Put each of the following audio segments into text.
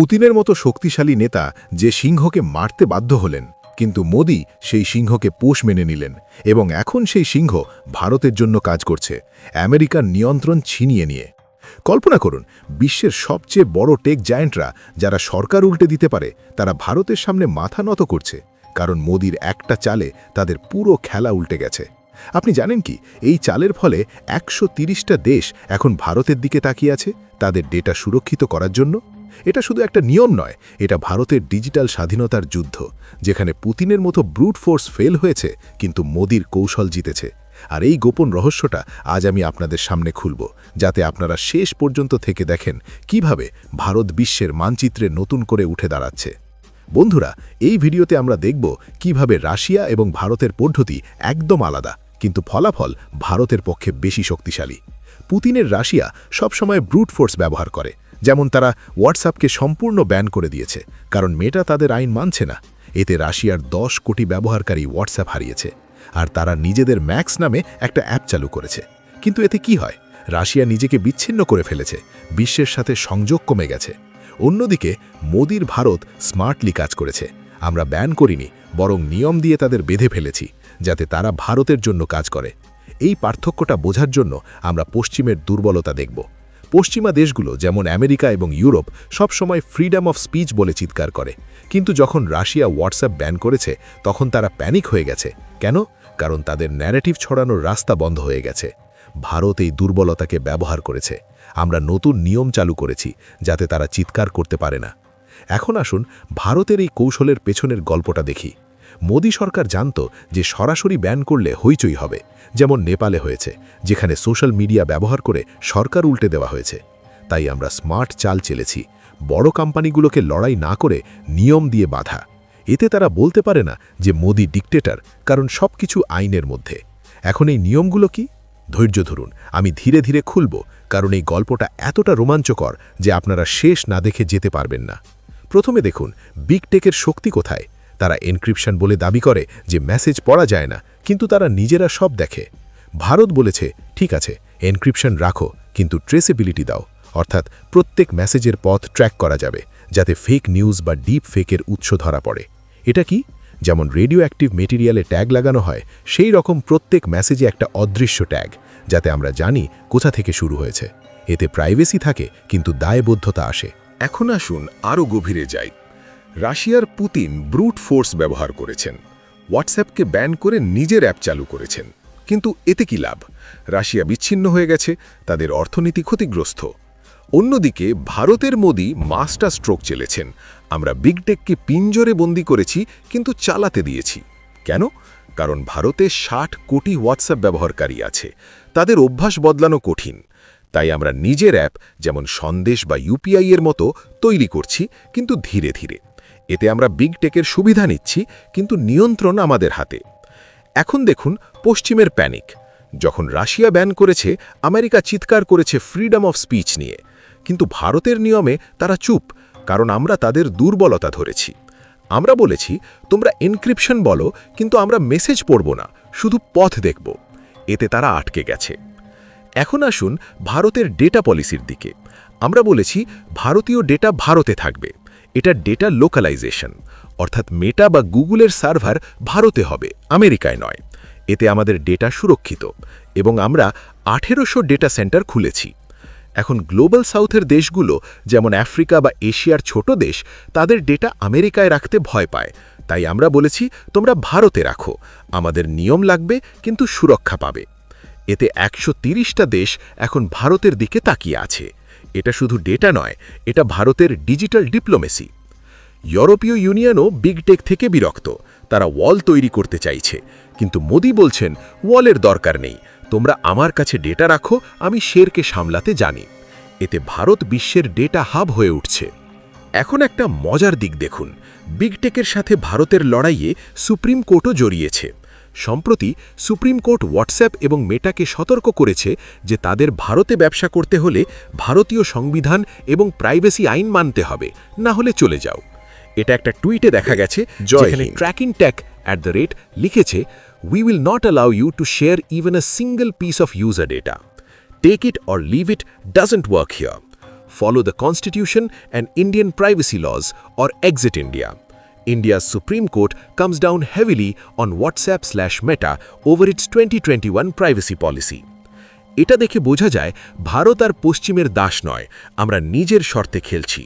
পুতিনের মতো শক্তিশালী নেতা যে সিংহকে মারতে বাধ্য হলেন, কিন্তু মোদি সেই সিংহকে পোষ মেনে নিলেন এবং এখন সেই সিংহ ভারতের জন্য কাজ করছে, আমেরিকার নিয়ন্ত্রণ ছিনিয়ে নিয়ে। কল্পনা করুন, বিশ্বের সবচেয়ে বড় টেক জায়েন্টরা যারা সরকার উল্টে দিতে পারে, তারা ভারতের সামনে মাথা নত করছে, কারণ মোদির একটা চালে তাদের পুরো খেলা উল্টে গেছে। আপনি জানেন কি, এই চালের ফলে একশো দেশ এখন ভারতের দিকে তাকিয়ে আছে তাদের ডেটা সুরক্ষিত করার জন্য? এটা শুধু একটা নিয়ম নয়, এটা ভারতের ডিজিটাল স্বাধীনতার যুদ্ধ, যেখানে পুতিনের মতো ব্রুট ফোর্স ফেল হয়েছে, কিন্তু মোদির কৌশল জিতেছে। আর এই গোপন রহস্যটা আজ আমি আপনাদের সামনে খুলব, যাতে আপনারা শেষ পর্যন্ত থেকে দেখেন কীভাবে ভারত বিশ্বের মানচিত্রে নতুন করে উঠে দাঁড়াচ্ছে। বন্ধুরা, এই ভিডিওতে আমরা দেখব কীভাবে রাশিয়া এবং ভারতের পদ্ধতি একদম আলাদা, কিন্তু ফলাফল ভারতের পক্ষে বেশি শক্তিশালী। পুতিনের রাশিয়া সবসময় ব্রুট ফোর্স ব্যবহার করে, যেমন তারা হোয়াটসঅ্যাপকে সম্পূর্ণ ব্যান করে দিয়েছে, কারণ মেটা তাদের আইন মানছে না। এতে রাশিয়ার দশ কোটি ব্যবহারকারী হোয়াটসঅ্যাপ হারিয়েছে, আর তারা নিজেদের ম্যাক্স নামে একটা অ্যাপ চালু করেছে। কিন্তু এতে কি হয়? রাশিয়া নিজেকে বিচ্ছিন্ন করে ফেলেছে, বিশ্বের সাথে সংযোগ কমে গেছে। অন্যদিকে, মোদির ভারত স্মার্টলি কাজ করেছে, আমরা ব্যান করিনি, বরং নিয়ম দিয়ে তাদের বেঁধে ফেলেছি, যাতে তারা ভারতের জন্য কাজ করে। এই পার্থক্যটা বোঝার জন্য আমরা পশ্চিমের দুর্বলতা দেখব। পশ্চিমা দেশগুলো যেমন আমেরিকা এবং ইউরোপ সবসময় ফ্রিডম অফ স্পিচ বলে চিৎকার করে। কিন্তু যখন রাশিয়া হোয়াটসঅ্যাপ ব্যান করেছে, তখন তারা প্যানিক হয়ে গেছে। কেন? কারণ তাদের ন্যারেটিভ ছড়ানোর রাস্তা বন্ধ হয়ে গেছে। ভারত এই দুর্বলতাকে ব্যবহার করেছে। আমরা নতুন নিয়ম চালু করেছি, যাতে তারা চিৎকার করতে পারে না। এখন আসুন ভারতের এই কৌশলের পেছনের গল্পটা দেখি। মোদী সরকার জানত যে সরাসরি ব্যান করলে হইচই হবে, যেমন নেপালে হয়েছে, যেখানে সোশ্যাল মিডিয়া ব্যবহার করে সরকার উল্টে দেওয়া হয়েছে। তাই আমরা স্মার্ট চাল চেলেছি, বড় কোম্পানিগুলোকে লড়াই না করে নিয়ম দিয়ে বাধা। এতে তারা বলতে পারে না যে মোদি ডিকটেটার, কারণ সব কিছু আইনের মধ্যে। এখন এই নিয়মগুলো কি? ধৈর্য ধরুন, আমি ধীরে ধীরে খুলব, কারণ এই গল্পটা এতটা রোমাঞ্চকর যে আপনারা শেষ না দেখে যেতে পারবেন না। প্রথমে দেখুন, বিগ টেকের শক্তি কোথায়? তারা এনক্রিপশন বলে দাবি করে যে মেসেজ পড়া যায় না, কিন্তু তারা নিজেরা সব দেখে। ভারত বলেছে, ঠিক আছে, এনক্রিপশন রাখো, কিন্তু ট্রেসেবিলিটি দাও। অর্থাৎ প্রত্যেক মেসেজের পথ ট্র্যাক করা যাবে, যাতে ফেক নিউজ বা ডিপ ফেকের উৎস ধরা পড়ে। এটা কি? যেমন রেডিও অ্যাক্টিভ মেটেরিয়ালে ট্যাগ লাগানো হয়, সেই রকম প্রত্যেক মেসেজে একটা অদৃশ্য ট্যাগ, যাতে আমরা জানি কোথা থেকে শুরু হয়েছে। এতে প্রাইভেসি থাকে, কিন্তু দায়বদ্ধতা আসে। এখন আসুন আরও গভীরে যাই। রাশিয়ার পুতিন ব্রুট ফোর্স ব্যবহার করেছেন। হোয়াটসঅ্যাপকে ব্যান করে নিজের অ্যাপ চালু করেছেন। কিন্তু এতে কি লাভ? রাশিয়া বিচ্ছিন্ন হয়ে গেছে, তাদের অর্থনীতি ক্ষতিগ্রস্ত। অন্যদিকে, ভারতের মোদি মাস্টার স্ট্রোক চেলেছেন। আমরা বিগটেককে পিঞ্জরে বন্দি করেছি, কিন্তু চালাতে দিয়েছি। কেন? কারণ ভারতে ষাট কোটি হোয়াটসঅ্যাপ ব্যবহারকারী আছে। তাদের অভ্যাস বদলানো কঠিন। তাই আমরা নিজের অ্যাপ, যেমন সন্দেশ বা ইউপিআই এর মতো, তৈরি করছি, কিন্তু ধীরে ধীরে। এতে আমরা বিগ টেকের সুবিধা নিচ্ছি, কিন্তু নিয়ন্ত্রণ আমাদের হাতে। এখন দেখুন পশ্চিমের প্যানিক যখন রাশিয়া ব্যান করেছে, আমেরিকা চিৎকার করেছে ফ্রিডম অফ স্পিচ নিয়ে। কিন্তু ভারতের নিয়মে তারা চুপ, কারণ আমরা তাদের দুর্বলতা ধরেছি। আমরা বলেছি, তোমরা এনক্রিপশন বলো, কিন্তু আমরা মেসেজ পড়ব না, শুধু পথ দেখব। এতে তারা আটকে গেছে। এখন আসুন ভারতের ডেটা পলিসির দিকে। আমরা বলেছি, ভারতীয় ডেটা ভারতে থাকবে। এটা ডেটা লোকালাইজেশন অর্থাৎ মেটা বা গুগলের সার্ভার ভারতে হবে, আমেরিকায় নয়। এতে আমাদের ডেটা সুরক্ষিত এবং আমরা আঠেরোশো ডেটা সেন্টার খুলেছি। এখন গ্লোবাল সাউথের দেশগুলো, যেমন আফ্রিকা বা এশিয়ার ছোট দেশ, তাদের ডেটা আমেরিকায় রাখতে ভয় পায়। তাই আমরা বলেছি, তোমরা ভারতে রাখো। আমাদের নিয়ম লাগবে, কিন্তু সুরক্ষা পাবে। এতে একশো তিরিশটা দেশ এখন ভারতের দিকে তাকিয়ে আছে। এটা শুধু ডেটা নয়, এটা ভারতের ডিজিটাল ডিপ্লোমেসি ইউরোপীয় ইউনিয়নও বিগ টেক থেকে বিরক্ত, তারা ওয়াল তৈরি করতে চাইছে। কিন্তু মোদি বলছেন ওয়ালের দরকার নেই। তোমরা আমার কাছে ডেটা রাখো, আমি শেরকে সামলাতে জানি। এতে ভারত বিশ্বের ডেটা হাব হয়ে উঠছে। এখন একটা মজার দিক দেখুন। বিগ টেকের সাথে ভারতের লড়াইয়ে সুপ্রিম কোর্টও জড়িয়েছে। সম্প্রতি সুপ্রিম কোর্ট হোয়াটসঅ্যাপ এবং মেটাকে সতর্ক করেছে যে তাদের ভারতে ব্যবসা করতে হলে ভারতীয় সংবিধান এবং প্রাইভেসি আইন মানতে হবে না হলে চলে যাও। এটা একটা টুইটে দেখা গেছে যেখানে tracking track at the rate লিখেছে we will not allow you to share even a single piece of user data take it or leave it doesn't work here follow the constitution and Indian privacy laws, or exit India. India's Supreme Court comes down heavily on WhatsApp slash Meta over its 2021 privacy policy. এটা দেখে বোঝা যায়, ভারত আর পশ্চিমের দাস নয়, আমরা নিজের শর্তে খেলছি।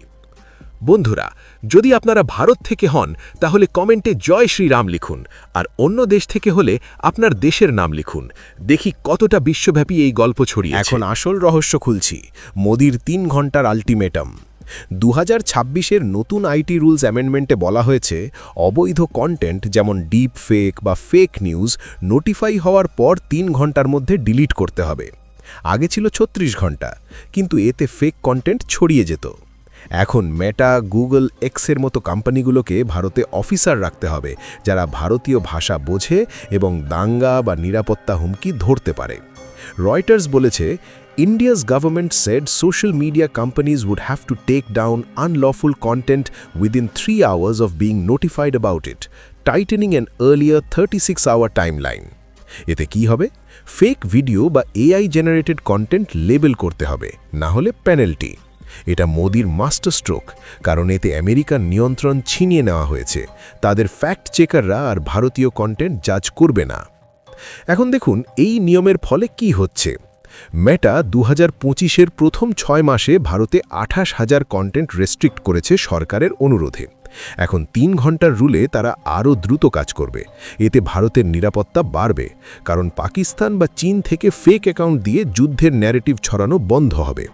বন্ধুরা, যদি আপনারা ভারত থেকে হন, তাহলে কমেন্টে জয় শ্রীরাম লিখুন, আর অন্য দেশ থেকে হলে আপনার দেশের নাম লিখুন। দেখি কতটা বিশ্বব্যাপী এই গল্প ছড়িয়ে এখন আসল রহস্য খুলছি, মোদির তিন ঘণ্টার আলটিমেটাম। দু হাজার নতুন আইটি রুলস অ্যামেন্ডমেন্টে বলা হয়েছে, অবৈধ কন্টেন্ট যেমন ডিপ ফেক বা ফেক নিউজ নোটিফাই হওয়ার পর তিন ঘণ্টার মধ্যে ডিলিট করতে হবে। আগে ছিল ছত্রিশ ঘণ্টা, কিন্তু এতে ফেক কন্টেন্ট ছড়িয়ে যেত। এখন মেটা গুগল এক্সের মতো কোম্পানিগুলোকে ভারতে অফিসার রাখতে হবে, যারা ভারতীয় ভাষা বোঝে এবং দাঙ্গা বা নিরাপত্তা হুমকি ধরতে পারে। রয়টার্স বলেছে social media companies would have to take down unlawful content within three hours of being notified about it tightening an earlier thirty six hour timeline line এতে কি হবে? ফেক ভিডিও বা এআই জেনারেটেড কন্টেন্ট লেবেল করতে হবে, না হলে penalty এটা মোদির মাস্টার স্ট্রোক কারণ এতে আমেরিকার নিয়ন্ত্রণ ছিনিয়ে নেওয়া হয়েছে। তাদের ফ্যাক্ট চেকাররা আর ভারতীয় কন্টেন্ট জাজ করবে না। এখন দেখুন, এই নিয়মের ফলে কি হচ্ছে। মেটা দু হাজার পঁচিশের প্রথম ছয় মাসে ভারতে আঠাশ হাজার কন্টেন্ট রেস্ট্রিক্ট করেছে সরকারের অনুরোধে। এখন তিন ঘণ্টার রুলে তারা আরও দ্রুত কাজ করবে। এতে ভারতের নিরাপত্তা বাড়বে, কারণ পাকিস্তান বা চীন থেকে ফেক অ্যাকাউন্ট দিয়ে যুদ্ধের ন্যারেটিভ ছড়ানো বন্ধ হবে।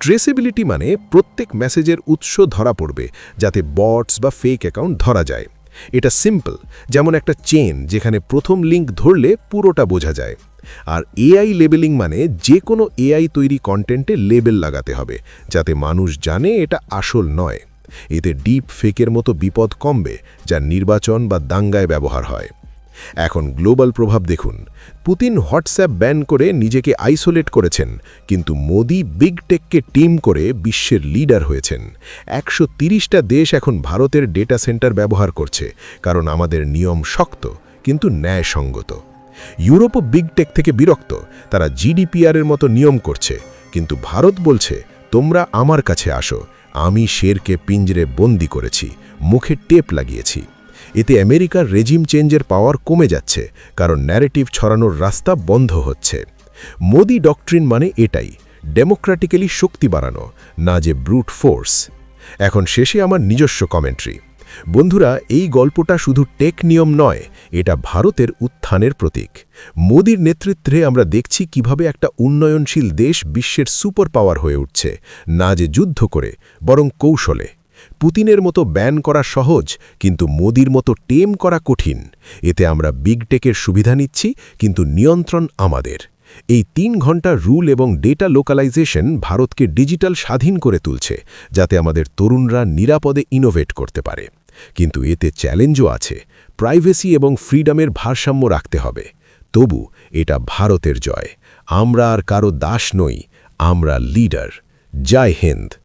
ট্রেসেবিলিটি মানে প্রত্যেক মেসেজের উৎস ধরা পড়বে, যাতে বটস বা ফেক অ্যাকাউন্ট ধরা যায়। এটা সিম্পল যেমন একটা চেন যেখানে প্রথম লিঙ্ক ধরলে পুরোটা বোঝা যায়। আর এআই লেবেলিং মানে যে কোনো এআই তৈরি কন্টেন্টে লেবেল লাগাতে হবে, যাতে মানুষ জানে এটা আসল নয়। এতে ডিপ ফেকের মতো বিপদ কমবে, যা নির্বাচন বা দাঙ্গায় ব্যবহার হয়। এখন গ্লোবাল প্রভাব দেখুন। পুতিন হোয়াটসঅ্যাপ ব্যান করে নিজেকে আইসোলেট করেছেন, কিন্তু মোদি বিগ টেককে টিম করে বিশ্বের লিডার হয়েছেন। একশো তিরিশটা দেশ এখন ভারতের ডেটা সেন্টার ব্যবহার করছে, কারণ আমাদের নিয়ম শক্ত, কিন্তু ন্যায়সঙ্গত। ইউরোপও বিগ টেক থেকে বিরক্ত, তারা জিডিপিআরের মতো নিয়ম করছে, কিন্তু ভারত বলছে, তোমরা আমার কাছে আসো, আমি শেরকে পিঞ্জরে বন্দি করেছি, মুখে টেপ লাগিয়েছি। এতে আমেরিকার রেজিম চেঞ্জের পাওয়ার কমে যাচ্ছে, কারণ ন্যারেটিভ ছড়ানোর রাস্তা বন্ধ হচ্ছে। মোদি ডকট্রিন মানে এটাই, ডেমোক্র্যাটিক্যালি শক্তি বাড়ানো, না যে ব্রুট ফোর্স। এখন শেষে আমার নিজস্ব কমেন্ট্রি। বন্ধুরা, এই গল্পটা শুধু টেক নিয়ম নয়, এটা ভারতের উত্থানের প্রতীক। মোদির নেতৃত্বে আমরা দেখছি কীভাবে একটা উন্নয়নশীল দেশ বিশ্বের সুপার পাওয়ার হয়ে উঠছে, না যে যুদ্ধ করে, বরং কৌশলে। পুতিনের মতো ব্যান করা সহজ, কিন্তু মোদির মতো টেম করা কঠিন। এতে আমরা বিগ টেকের সুবিধা নিচ্ছি, কিন্তু নিয়ন্ত্রণ আমাদের। এই তিন ঘণ্টা রুল এবং ডেটা লোকালাইজেশন ভারতকে ডিজিটাল স্বাধীন করে তুলছে, যাতে আমাদের তরুণরা নিরাপদে ইনোভেট করতে পারে। কিন্তু এতে চ্যালেঞ্জও আছে প্রাইভেসি এবং ফ্রিডমের ভারসাম্য রাখতে হবে। তবু এটা ভারতের জয়। আমরা আর কারও দাস নই, আমরা লিডার জয় হিন্দ।